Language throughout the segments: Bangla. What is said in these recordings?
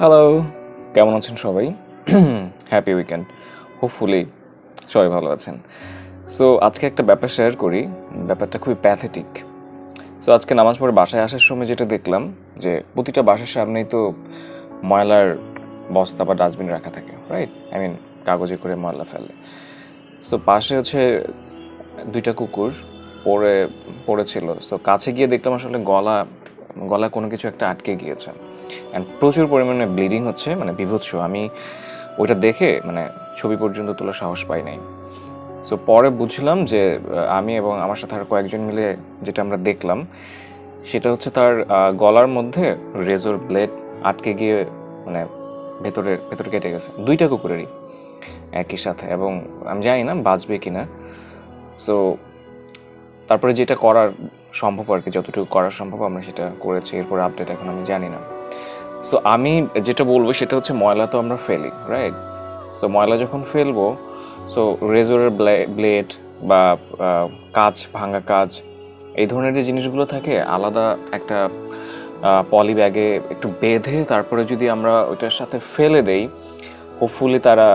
হ্যালো কেমন আছেন সবাই? হ্যাপি উইকেন্ড হোপফুলি সবাই ভালো আছেন। সো আজকে একটা ব্যাপার শেয়ার করি। ব্যাপারটা খুবই প্যাথেটিক সো আজকে নামাজ পড়ে বাসায় আসার সময় যেটা দেখলাম যে, প্রতিটা বাসার সামনেই তো ময়লার বস্তা বা ডাস্টবিন রাখা থাকে রাইট আই মিন কাগজে করে ময়লা ফেলে। সো পাশে হচ্ছে দুইটা কুকুর পড়ে পড়েছিল। সো কাছে গিয়ে দেখলাম আসলে গলা গলা কোনো কিছু একটা আটকে গিয়েছে। অ্যান্ড প্রচুর পরিমাণে ব্লিডিং হচ্ছে মানে বিভৎস। আমি ওইটা দেখে মানে ছবি পর্যন্ত তোলার সাহস পাই নাই। সো পরে বুঝলাম যে আমি এবং আমার সাথে আর কয়েকজন মিলে যেটা আমরা দেখলাম, সেটা হচ্ছে তার গলার মধ্যে রেজর ব্লেড আটকে গিয়ে মানে ভেতরে ভেতরে কেটে গেছে। দুইটা কুকুরেরই একই সাথে এবং আমি জানি না বাঁচবে কিনা। সো তারপরে যেটা করার সম্ভব আর কি, যতটুকু করা সম্ভব আমরা সেটা করেছি। এরপর আপডেট এখন আমি জানি না। সো আমি যেটা বলব সেটা হচ্ছে ময়লা তো আমরা ফেলি রাইট সো ময়লা যখন ফেলব সো রেজরের ব্লেড বা কাজ ভাঙা কাজ এই ধরনের যে জিনিসগুলো থাকে, আলাদা একটা পলি ব্যাগে একটু বেঁধে তারপরে যদি আমরা ওইটার সাথে ফেলে দেই হোপফুলি তারা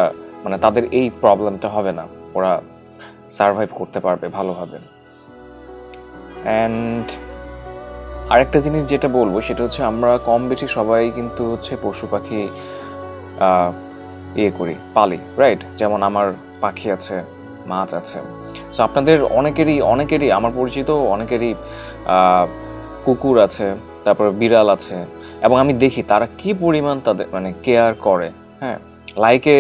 মানে তাদের এই প্রবলেমটা হবে না। ওরা সার্ভাইভ করতে পারবে ভালোভাবে। অ্যান্ড আরেকটা জিনিস যেটা বলব, সেটা হচ্ছে আমরা কম বেশি সবাই কিন্তু হচ্ছে পশু পাখি ইয়ে করি, পালি রাইট যেমন আমার পাখি আছে, মাছ আছে। সো আপনাদের অনেকেরই অনেকেরই, আমার পরিচিত অনেকেরই কুকুর আছে, তারপর বিড়াল আছে, এবং আমি দেখি তারা কি পরিমাণ তাদের মানে কেয়ার করে হ্যাঁ? Like a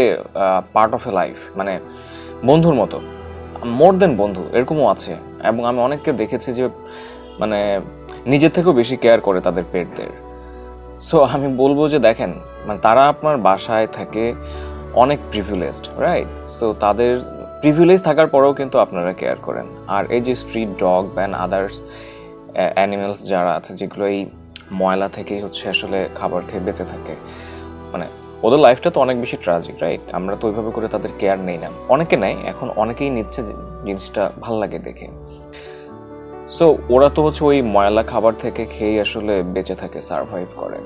part of a life মানে বন্ধুর মতো মোর দেন বন্ধু, এরকমও আছে। এবং আমি অনেককে দেখেছি যে মানে নিজের থেকেও বেশি কেয়ার করে তাদের পেটদের। সো আমি বলব যে দেখেন মানে তারা আপনার বাসায় থাকে অনেক প্রিভিলেজড রাইট সো তাদের প্রিভিলেজ থাকার পরেও কিন্তু আপনারা কেয়ার করেন। আর এই যে street dog ban others animals যারা আছে, যেগুলো এই ময়লা থেকেই হচ্ছে আসলে খাবার খেয়ে বেঁচে থাকে মানে ওদের লাইফটা তো অনেক বেশি ট্রাজিক রাইট আমরা তো ওইভাবে করে তাদের কেয়ার নেই না। অনেকে নেয়, এখন অনেকেই নিচ্ছে জিনিসটা ভালো লাগে দেখে। সো ওরা তো হচ্ছে ওই ময়লা খাবার থেকে খেয়েই আসলে বেঁচে থাকে সার্ভাইভ করে।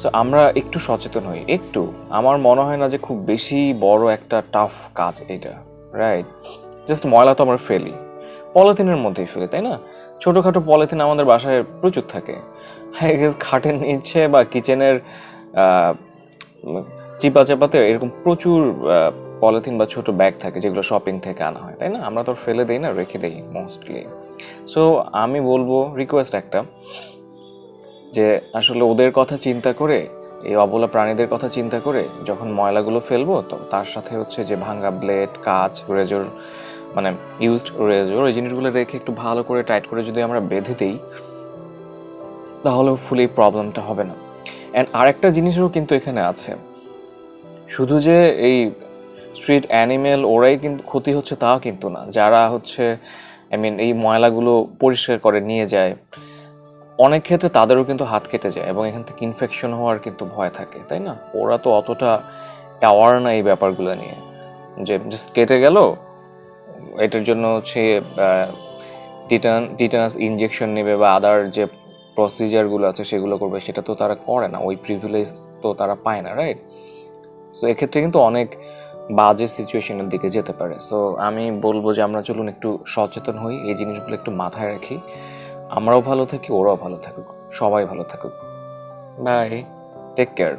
সো আমরা একটু সচেতন হই, একটু। আমার মনে হয় না যে খুব বেশি বড় একটা টাফ কাজ এটা রাইট জাস্ট ময়লা তো আমরা ফেলি। পলিথিনের মধ্যেই ফেলি, তাই না? ছোটোখাটো পলিথিন আমাদের বাসায় প্রচুর থাকে। খাটের নিচে বা কিচেনের চিপা চাপাতে এরকম প্রচুর পলিথিন বা ছোট ব্যাগ থাকে যেগুলো শপিং থেকে আনা হয়, তাই না? আমরা তো ফেলে দিই না, রেখে দিই মোস্টলি সো আমি বলব রিকোয়েস্ট একটা, যে আসলে ওদের কথা চিন্তা করে, এই অবলা প্রাণীদের কথা চিন্তা করে যখন ময়লাগুলো ফেলব, তো তার সাথে হচ্ছে যে ভাঙা ব্লেড কাচ রেজর মানে ইউজড রেজর এই জিনিসগুলো রেখে একটু ভালো করে টাইট করে যদি আমরা বেঁধে দিই তাহলে ফুল এই প্রবলেমটা হবে না। অ্যান্ড আরেকটা জিনিসও কিন্তু এখানে আছে। শুধু যে এই স্ট্রিট অ্যানিমেল ওরাই কিন্তু ক্ষতি হচ্ছে তাও কিন্তু না। যারা হচ্ছে আই মিন এই ময়লাগুলো পরিষ্কার করে নিয়ে যায়, অনেক ক্ষেত্রে তাদেরও কিন্তু হাত কেটে যায় এবং এখান থেকে ইনফেকশন হওয়ার কিন্তু ভয় থাকে, তাই না? ওরা তো অতটা অ্যাওয়ার না এই ব্যাপারগুলো নিয়ে। যে জাস্ট কেটে গেল, এটার জন্য হচ্ছে টিটান টিটানাস ইনজেকশন নেবে বা আদার যে প্রসিজারগুলো আছে, সেগুলো করবে, সেটা তো তারা করে না। ওই প্রিভিলেজ তো তারা পায় না রাইট সো এক্ষেত্রে কিন্তু অনেক বাজে সিচুয়েশনের দিকে যেতে পারে। সো আমি বলব যে আমরা চলুন একটু সচেতন হই, এই জিনিসগুলো একটু মাথায় রাখি। আমরাও ভালো থাকি, ওরাও ভালো থাকুক, সবাই ভালো থাকুক। Bye take care